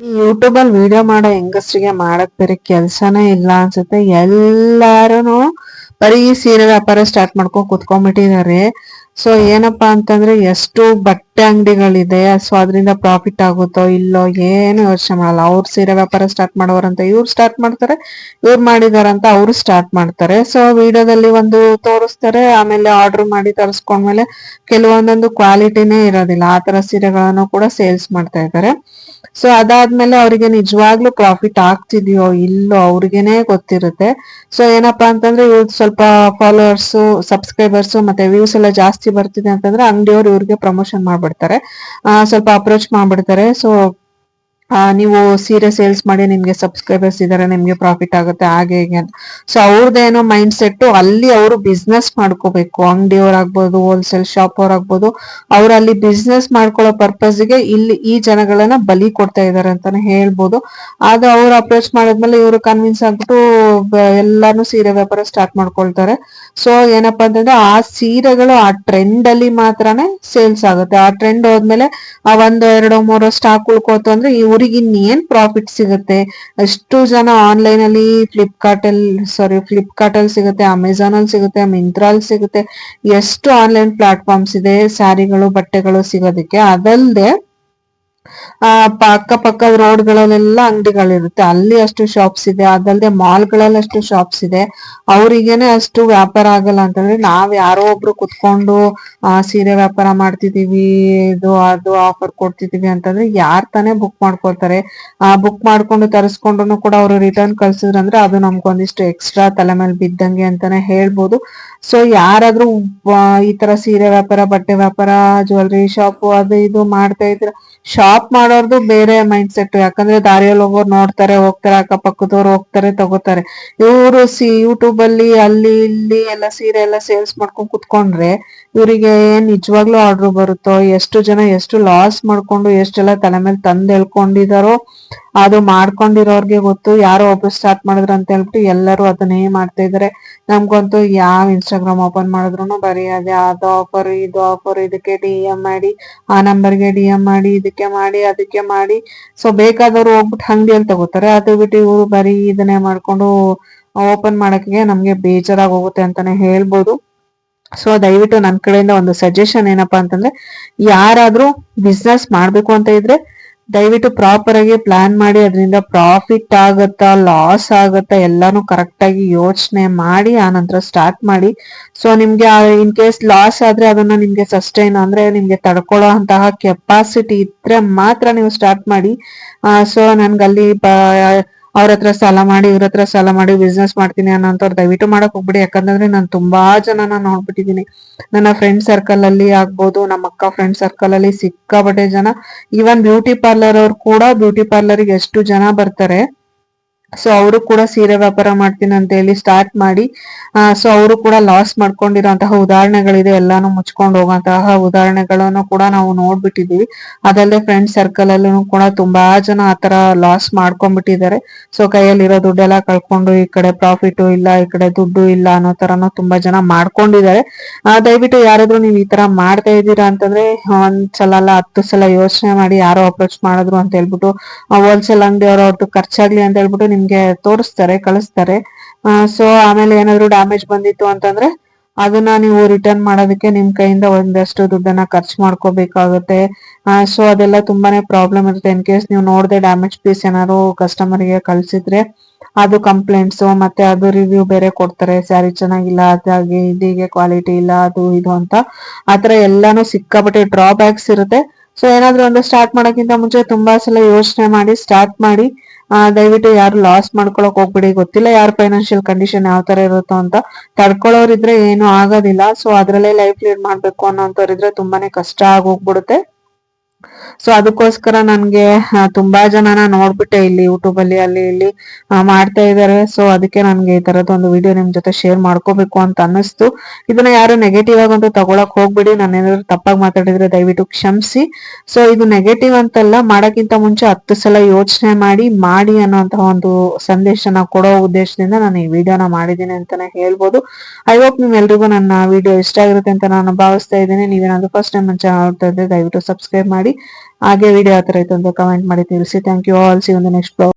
ಈ ಯೂಟ್ಯೂಬ್ ಅಲ್ಲಿ ವಿಡಿಯೋ ಮಾಡೋ, ಹೆಂಗಸ್ರಿಗೆ ಮಾಡಕ್ ಬೇರೆ ಕೆಲಸನೇ ಇಲ್ಲ ಅನ್ಸುತ್ತೆ. ಎಲ್ಲಾರು ಬರೀ ಸೀರೆ ವ್ಯಾಪಾರ ಸ್ಟಾರ್ಟ್ ಮಾಡ್ಕೊಂಡು ಕುತ್ಕೊಂಡ್ಬಿಟ್ಟಿದ್ದಾರೆ. ಸೊ ಏನಪ್ಪಾ ಅಂತಂದ್ರೆ ಎಷ್ಟು ಬಟ್ಟೆ ಅಂಗಡಿಗಳಿದೆ ಸೊ ಅದರಿಂದ ಪ್ರಾಫಿಟ್ ಆಗುತ್ತೋ ಇಲ್ಲೋ ಏನು ಯೋಚನೆ ಮಾಡಲ್ಲ. ಅವ್ರು ಸೀರೆ ವ್ಯಾಪಾರ ಸ್ಟಾರ್ಟ್ ಮಾಡೋರಂತ ಇವ್ರು ಸ್ಟಾರ್ಟ್ ಮಾಡ್ತಾರೆ, ಇವ್ರು ಮಾಡಿದಾರಂತ ಅವರು ಸ್ಟಾರ್ಟ್ ಮಾಡ್ತಾರೆ. ಸೊ ವಿಡಿಯೋದಲ್ಲಿ ಒಂದು ತೋರಿಸ್ತಾರೆ, ಆಮೇಲೆ ಆರ್ಡರ್ ಮಾಡಿ ತರಿಸ್ಕೊಂಡ್ಮೇಲೆ ಕೆಲವೊಂದೊಂದು ಕ್ವಾಲಿಟಿನೇ ಇರೋದಿಲ್ಲ. ಆ ತರ ಸೀರೆಗಳನ್ನು ಕೂಡ ಸೇಲ್ಸ್ ಮಾಡ್ತಾ ಇದ್ದಾರೆ. ಸೊ ಅದಾದ್ಮೇಲೆ ಅವರಿಗೆ ನಿಜವಾಗ್ಲೂ ಪ್ರಾಫಿಟ್ ಆಗ್ತಿದ್ಯೋ ಇಲ್ಲೋ ಅವ್ರಿಗೇನೆ ಗೊತ್ತಿರುತ್ತೆ. ಸೊ ಏನಪ್ಪಾ ಅಂತಂದ್ರೆ ಇವ್ರದ್ದು ಸ್ವಲ್ಪ ಫಾಲೋವರ್ಸ್ ಸಬ್ಸ್ಕ್ರೈಬರ್ಸ್ ಮತ್ತೆ ವ್ಯೂಸ್ ಎಲ್ಲ ಜಾಸ್ತಿ ಬರ್ತಿದೆ ಅಂತಂದ್ರೆ ಅಂಗಡಿಯವ್ರು ಇವ್ರಿಗೆ ಪ್ರಮೋಷನ್ ಮಾಡ್ಬಿಡ್ತಾರೆ. ಸ್ವಲ್ಪ ಅಪ್ರೋಚ್ ಮಾಡ್ಬಿಡ್ತಾರೆ. ಸೊ ನೀವು ಸೀರೆ ಸೇಲ್ಸ್ ಮಾಡಿ ನಿಮ್ಗೆ ಸಬ್ಸ್ಕ್ರೈಬರ್ಸ್ ಇದಾರೆ, ನಿಮ್ಗೆ ಪ್ರಾಫಿಟ್ ಆಗುತ್ತೆ, ಹಾಗೆ ಹೀಗೆ ಅಂತ. ಸೊ ಅವ್ರದ್ದೇನೋ ಮೈಂಡ್ ಸೆಟ್ ಅಲ್ಲಿ ಅವರು ಬಿಸ್ನೆಸ್ ಮಾಡ್ಕೋಬೇಕು. ಅಂಗಡಿಯವ್ರಾಗ್ಬೋದು ಹೋಲ್ಸೇಲ್ ಶಾಪ್ ಅವ್ರಾಗ್ಬೋದು, ಅವ್ರು ಅಲ್ಲಿ ಬಿಸ್ನೆಸ್ ಮಾಡ್ಕೊಳ್ಳೋ ಪರ್ಪಸ್ಗೆ ಇಲ್ಲಿ ಈ ಜನಗಳನ್ನ ಬಲಿ ಕೊಡ್ತಾ ಇದಾರೆ ಅಂತಾನೆ ಹೇಳ್ಬೋದು. ಆದ್ರೆ ಅವ್ರು ಅಪ್ರೋಚ್ ಮಾಡಿದ್ಮೇಲೆ ಇವರು ಕನ್ವಿನ್ಸ್ ಆಗ್ಬಿಟ್ಟು ಎಲ್ಲಾನು ಸೀರೆ ವ್ಯಾಪಾರ ಸ್ಟಾರ್ಟ್ ಮಾಡ್ಕೊಳ್ತಾರೆ. ಸೊ ಏನಪ್ಪಾ ಅಂತಂದ್ರೆ, ಆ ಸೀರೆಗಳು ಆ ಟ್ರೆಂಡ್ ಅಲ್ಲಿ ಮಾತ್ರನೇ ಸೇಲ್ಸ್ ಆಗುತ್ತೆ. ಆ ಟ್ರೆಂಡ್ ಹೋದ್ಮೇಲೆ, ಆ ಒಂದು, ಎರಡು, ಮೂರು ಸ್ಟಾಕ್ ಉಳ್ಕೋತು ಅಂದ್ರೆ ಇವ್ರಿಗೆ ಇನ್ನೇನ್ ಪ್ರಾಫಿಟ್ ಸಿಗುತ್ತೆ? ಎಷ್ಟು ಜನ ಆನ್ಲೈನ್ ಅಲ್ಲಿ ಫ್ಲಿಪ್ಕಾರ್ಟ್ ಅಲ್ಲಿ ಸಾರಿ ಫ್ಲಿಪ್ಕಾರ್ಟ್ ಅಲ್ಲಿ ಸಿಗುತ್ತೆ ಅಮೆಝಾನ್ ಅಲ್ಲಿ ಸಿಗುತ್ತೆ ಮಿಂತ್ರಾ ಸಿಗುತ್ತೆ. ಎಷ್ಟು ಆನ್ಲೈನ್ ಪ್ಲಾಟ್ಫಾರ್ಮ್ಸ್ ಇದೆ, ಸ್ಯಾರಿಗಳು, ಬಟ್ಟೆಗಳು ಸಿಗೋದಕ್ಕೆ? ಅದಲ್ದೆ ಆ ಅಕ್ಕ ಪಕ್ಕ ರೋಡ್ ಗಳಲ್ಲೆಲ್ಲ ಅಂಗಡಿಗಳಿರುತ್ತೆ. ಅಲ್ಲಿ ಅಷ್ಟು ಶಾಪ್ಸ್ ಇದೆ. ಅದಲ್ಲದೆ ಮಾಲ್ಗಳಲ್ಲಿ ಅಷ್ಟು ಶಾಪ್ಸ್ ಇದೆ. ಅವ್ರಿಗೇನೆ ಅಷ್ಟು ವ್ಯಾಪಾರ ಆಗಲ್ಲ ಅಂತಂದ್ರೆ ನಾವ್ ಯಾರೋ ಒಬ್ರು ಕುತ್ಕೊಂಡು, ಆ, ಸೀರೆ ವ್ಯಾಪಾರ ಮಾಡ್ತಿದೀವಿ ಇದು, ಅದು ಆಫರ್ ಕೊಡ್ತಿದೀವಿ ಅಂತಂದ್ರೆ ಯಾರ್ ತಾನೇ ಬುಕ್ ಮಾಡ್ಕೊಳ್ತಾರೆ. ಆ ಬುಕ್ ಮಾಡ್ಕೊಂಡು ತರಿಸ್ಕೊಂಡು ಕೂಡ ಅವರು ರಿಟರ್ನ್ ಕಳ್ಸಿದ್ರಂದ್ರೆ ಅದು ನಮ್ಗೊಂದಿಷ್ಟು ಎಕ್ಸ್ಟ್ರಾ ತಲೆ ಮೇಲೆ ಬಿದ್ದಂಗೆ ಅಂತಾನೆ ಹೇಳ್ಬೋದು. ಸೊ ಯಾರಾದ್ರೂ ಈ ತರ ಸೀರೆ ವ್ಯಾಪಾರ, ಬಟ್ಟೆ ವ್ಯಾಪಾರ ಜ್ಯುವೆಲ್ರಿ ಶಾಪ್ ಅದು ಇದು ಮಾಡ್ತಾ ಇದ್ರ ಶಾಪ್ ಮಾಡೋರ್ದು ಬೇರೆ ಮೈಂಡ್ ಸೆಟ್ ಯಾಕಂದ್ರೆ ದಾರಿಯಲ್ಲಿ ಹೋಗೋರು ನೋಡ್ತಾರೆ, ಹೋಗ್ತಾರೆ, ಅಕ್ಕಪಕ್ಕದವ್ರು ಹೋಗ್ತಾರೆ, ತಗೋತಾರೆ. ಇವ್ರು ಸಿ ಯೂಟ್ಯೂಬ್ ಅಲ್ಲಿ ಅಲ್ಲಿ, ಇಲ್ಲಿ ಎಲ್ಲ ಸೀರೆ ಎಲ್ಲ ಸೇಲ್ಸ್ ಮಾಡ್ಕೊಂಡ್ ಕುತ್ಕೊಂಡ್ರೆ ಇವರಿಗೆ ನಿಜವಾಗ್ಲೂ ಆರ್ಡರ್ ಬರುತ್ತೋ, ಎಷ್ಟು ಜನ ಎಷ್ಟು ಲಾಸ್ ಮಾಡ್ಕೊಂಡು, ಎಷ್ಟೆಲ್ಲ ತಲೆ ಮೇಲೆ ತಂದ್ ಹೇಳ್ಕೊಂಡಿದಾರೋ ಅದು ಮಾಡ್ಕೊಂಡಿರೋರ್ಗೆ ಗೊತ್ತು. ಯಾರೋ ಒಬ್ರು ಸ್ಟಾರ್ಟ್ ಮಾಡಿದ್ರು ಅಂತ ಹೇಳ್ಬಿಟ್ಟು ಎಲ್ಲರೂ ಅದನ್ನೇ ಮಾಡ್ತಾ ಇದಾರೆ. ನಮ್ಗಂತೂ ಯಾವ ಇನ್ಸ್ಟಾಗ್ರಾಮ್ ಓಪನ್ ಮಾಡಿದ್ರು ಬರೀ ಅದೇ ಅದು ಆಫರ್ ಇದು ಆಫರ್ ಇದಕ್ಕೆ ಡಿ ಎಂ ಮಾಡಿ, ಆ ನಂಬರ್ಗೆ ಡಿ ಎಂ ಮಾಡಿ, ಇದಕ್ಕೆ ಮಾಡಿ, ಅದಕ್ಕೆ ಮಾಡಿ. ಸೊ ಬೇಕಾದವ್ರು ಹೋಗ್ಬಿಟ್ಟು ಅಂಗಡಿಯಲ್ಲಿ ತಗೋತಾರೆ. ಅದು ಬಿಟ್ಟು ಇವರು ಬರೀ ಇದನ್ನೇ ಮಾಡ್ಕೊಂಡು ಓಪನ್ ಮಾಡಕ್ಕೆ ನಮ್ಗೆ ಬೇಜಾರಾಗಿ ಹೋಗುತ್ತೆ ಅಂತಾನೆ ಹೇಳ್ಬೋದು. ಸೊ ದಯವಿಟ್ಟು ನನ್ನ ಕಡೆಯಿಂದ ಒಂದು ಸಜೆಷನ್ ಏನಪ್ಪಾ ಅಂತಂದ್ರೆ, ಯಾರಾದ್ರೂ ಬಿಸ್ನೆಸ್ ಮಾಡ್ಬೇಕು ಅಂತ ಇದ್ರೆ, ದಯವಿಟ್ಟು ಪ್ರಾಪರ್ ಆಗಿ ಪ್ಲಾನ್ ಮಾಡಿ, ಅದರಿಂದ ಪ್ರಾಫಿಟ್ ಆಗತ್ತಾ ಲಾಸ್ ಆಗತ್ತಾ ಎಲ್ಲಾನು ಕರೆಕ್ಟ್ ಆಗಿ ಯೋಚನೆ ಮಾಡಿ, ಆ ನಂತರ ಸ್ಟಾರ್ಟ್ ಮಾಡಿ. ಸೊ ನಿಮ್ಗೆ ಇನ್ ಕೇಸ್ ಲಾಸ್ ಆದ್ರೆ ಅದನ್ನ ನಿಮ್ಗೆ ಸಸ್ಟೈನ್ ಅಂದ್ರೆ ನಿಮ್ಗೆ ತಡ್ಕೊಳ್ಳೋ ಅಂತಹ ಕೆಪಾಸಿಟಿ ಇದ್ರೆ ಮಾತ್ರ ನೀವು ಸ್ಟಾರ್ಟ್ ಮಾಡಿ. ಸೊ ನನ್ಗಲ್ಲಿ ಅವ್ರ ಹತ್ರ ಸಾಲ ಮಾಡಿ, ಇವ್ರ ಹತ್ರ ಸಾಲ ಮಾಡಿ ಬಿಸ್ನೆಸ್ ಮಾಡ್ತೀನಿ ಅನ್ನೋಂಥವ್ರು ದಯವಿಟ್ಟು ಮಾಡಕ್ ಹೋಗ್ಬಿಡಿ. ಯಾಕಂದ್ರೆ ನಾನು ತುಂಬಾ ಜನನ ನೋಡ್ಬಿಟ್ಟಿದೀನಿ ನನ್ನ ಫ್ರೆಂಡ್ ಸರ್ಕಲ್ ಅಲ್ಲಿ ಆಗ್ಬೋದು, ನಮ್ಮ ಅಕ್ಕ ಫ್ರೆಂಡ್ ಸರ್ಕಲ್ ಅಲ್ಲಿ ಸಿಕ್ಕಾಪಟ್ಟೆ ಜನ. ಈವನ್ ಬ್ಯೂಟಿ ಪಾರ್ಲರ್ ಅವ್ರು ಕೂಡ ಬ್ಯೂಟಿ ಪಾರ್ಲರ್ಗೆ ಎಷ್ಟು ಜನ ಬರ್ತಾರೆ. ಸೊ ಅವರು ಕೂಡ ಸೀರೆ ವ್ಯಾಪಾರ ಮಾಡ್ತೀನಿ ಅಂತ ಹೇಳಿ ಸ್ಟಾರ್ಟ್ ಮಾಡಿ ಸೊ ಅವರು ಕೂಡ ಲಾಸ್ ಮಾಡ್ಕೊಂಡಿರೋಂತಹ ಉದಾಹರಣೆಗಳಿದೆ. ಎಲ್ಲಾನು ಮುಚ್ಕೊಂಡು ಹೋಗುವಂತಹ ಉದಾಹರಣೆಗಳನ್ನು ಕೂಡ ನಾವು ನೋಡ್ಬಿಟ್ಟಿದೀವಿ ಅದಲ್ಲದೆ ಫ್ರೆಂಡ್ ಸರ್ಕಲ್ ಅಲ್ಲೂ ಕೂಡ ತುಂಬಾ ಜನ ಆತರ ಲಾಸ್ ಮಾಡ್ಕೊಂಡ್ಬಿಟ್ಟಿದ್ದಾರೆ. ಸೊ ಕೈಯಲ್ಲಿರೋ ದುಡ್ಡೆಲ್ಲ ಕಳ್ಕೊಂಡು ಈ ಕಡೆ ಪ್ರಾಫಿಟ್ ಇಲ್ಲ, ಈ ಕಡೆ ದುಡ್ಡು ಇಲ್ಲ ಅನ್ನೋ ತರನು ತುಂಬಾ ಜನ ಮಾಡ್ಕೊಂಡಿದ್ದಾರೆ. ದಯವಿಟ್ಟು ಯಾರಾದ್ರೂ ನೀವು ಈ ತರ ಮಾಡ್ತಾ ಇದ್ದೀರಾ ಅಂತಂದ್ರೆ ಒಂದ್ ಸಲ ಅಲ್ಲ, ಹತ್ತು ಸಲ ಯೋಚನೆ ಮಾಡಿ ಯಾರೋ ಅಪ್ರೋಚ್ ಮಾಡಿದ್ರು ಅಂತ ಹೇಳ್ಬಿಟ್ಟು ಹೋಲ್ಸೇಲ್ ಅಂಗಡಿ ಅವ್ರದ್ದು ಖರ್ಚಾಗ್ಲಿ ಅಂತ ಹೇಳ್ಬಿಟ್ಟು ನಿಮ್ಗೆ ತೋರಿಸ್ತಾರೆ, ಕಳಿಸ್ತಾರೆ. ಸೊ ಆಮೇಲೆ ಏನಾದ್ರು ಡ್ಯಾಮೇಜ್ ಬಂದಿತ್ತು ಅಂತಂದ್ರೆ ಅದನ್ನ ನೀವು ರಿಟರ್ನ್ ಮಾಡೋದಕ್ಕೆ ನಿಮ್ ಕೈಯಿಂದ ಒಂದಷ್ಟು ದುಡ್ಡನ್ನ ಖರ್ಚು ಮಾಡ್ಕೋಬೇಕಾಗುತ್ತೆ. ಸೊ ಅದೆಲ್ಲ ತುಂಬಾನೇ ಪ್ರಾಬ್ಲಮ್ ಇರುತ್ತೆ. ಇನ್ ಕೇಸ್ ನೀವು ನೋಡದೆ ಡ್ಯಾಮೇಜ್ ಪೀಸ್ ಏನಾದ್ರು ಕಸ್ಟಮರ್ಗೆ ಕಳ್ಸಿದ್ರೆ, ಅದು ಕಂಪ್ಲೇಂಟ್ಸ್ ಮತ್ತೆ ಅದು ರಿವ್ಯೂ ಬೇರೆ ಕೊಡ್ತಾರೆ. ಸ್ಯಾರಿ ಚೆನ್ನಾಗಿಲ್ಲ, ಅದಾಗಿ ಇದೀಗೆ ಕ್ವಾಲಿಟಿ ಇಲ್ಲ, ಅದು ಇದು ಅಂತ. ಆತರ ಎಲ್ಲಾನು ಸಿಕ್ಕಾಪಟ್ಟೆ ಡ್ರಾಬ್ಯಾಕ್ಸ್ ಇರುತ್ತೆ. ಸೊ ಏನಾದ್ರು ಒಂದು ಸ್ಟಾರ್ಟ್ ಮಾಡೋಕ್ಕಿಂತ ಮುಂಚೆ ತುಂಬಾ ಸಲ ಯೋಚನೆ ಮಾಡಿ ಸ್ಟಾರ್ಟ್ ಮಾಡಿ. ದಯವಿಟ್ಟು ಯಾರು ಲಾಸ್ ಮಾಡ್ಕೊಳಕ್ ಹೋಗ್ಬಿಡಿ. ಗೊತ್ತಿಲ್ಲ ಯಾರು ಫೈನಾನ್ಷಿಯಲ್ ಕಂಡೀಷನ್ ಯಾವ ತರ ಇರುತ್ತೋ ಅಂತ. ತಡ್ಕೊಳ್ಳೋರಿದ್ರೆ ಏನು ಆಗೋದಿಲ್ಲ. ಸೊ ಅದ್ರಲ್ಲೇ ಲೈಫ್ ಲೀಡ್ ಮಾಡ್ಬೇಕು ಅನ್ನೋಂಥವ್ರಿದ್ರೆ ತುಂಬಾನೇ ಕಷ್ಟ ಆಗೋಗ್ಬಿಡುತ್ತೆ ಸೊ ಅದಕ್ಕೋಸ್ಕರ ನನ್ಗೆ ತುಂಬಾ ಜನನ ನೋಡ್ಬಿಟ್ಟೆ ಇಲ್ಲಿ ಯೂಟ್ಯೂಬ್ ಅಲ್ಲಿ ಅಲ್ಲಿ, ಇಲ್ಲಿ ಮಾಡ್ತಾ ಇದ್ದಾರೆ ಸೊ ಅದಕ್ಕೆ ನನಗೆ ಈ ತರದ ಒಂದು ವಿಡಿಯೋ ನಿಮ್ ಜೊತೆ ಶೇರ್ ಮಾಡ್ಕೋಬೇಕು ಅಂತ ಅನ್ನಿಸ್ತು. ಇದನ್ನ ಯಾರು ನೆಗೆಟಿವ್ ಆಗಂತೂ ತಗೊಳಕ್ ಹೋಗ್ಬಿಡಿ. ನಾನು ಏನಾದ್ರು ತಪ್ಪಾಗಿ ಮಾತಾಡಿದ್ರೆ ದಯವಿಟ್ಟು ಕ್ಷಮಿಸಿ. ಸೊ ಇದು ನೆಗೆಟಿವ್ ಅಂತಲ್ಲ, ಮಾಡೋಕ್ಕಿಂತ ಮುಂಚೆ ಹತ್ತು ಸಲ ಯೋಚನೆ ಮಾಡಿ ಮಾಡಿ ಅನ್ನೋಂತಹ ಒಂದು ಸಂದೇಶನ ಕೊಡೋ ಉದ್ದೇಶದಿಂದ ನಾನು ಈ ವಿಡಿಯೋನ ಮಾಡಿದ್ದೀನಿ ಅಂತಾನೆ ಹೇಳ್ಬೋದು. ಐ ಹೋಪ್ ನಿಮ್ಮೆಲ್ರಿಗೂ ನನ್ನ ವಿಡಿಯೋ ಇಷ್ಟ ಆಗಿರುತ್ತೆ ಅಂತ ನಾನು ಭಾವಿಸ್ತಾ ಇದ್ದೀನಿ. ನೀವೇನಾದ್ರು ಫಸ್ಟ್ ಟೈಮ್ ನನ್ನ ಚಾನಲ್ ದಯವಿಟ್ಟು ಸಬ್ಸ್ಕ್ರೈಬ್ ಮಾಡಿ. ಹಾಗೆ ವಿಡಿಯೋ ಆತರ ತರ ಇತ್ತು ಅಂತ ಕಮೆಂಟ್ ಮಾಡಿ ತಿಳಿಸಿ. ಥ್ಯಾಂಕ್ ಯು ಆಲ್ ಸಿ ಒಂದು ನೆಕ್ಸ್ಟ್ ಬ್ಲಾಗ್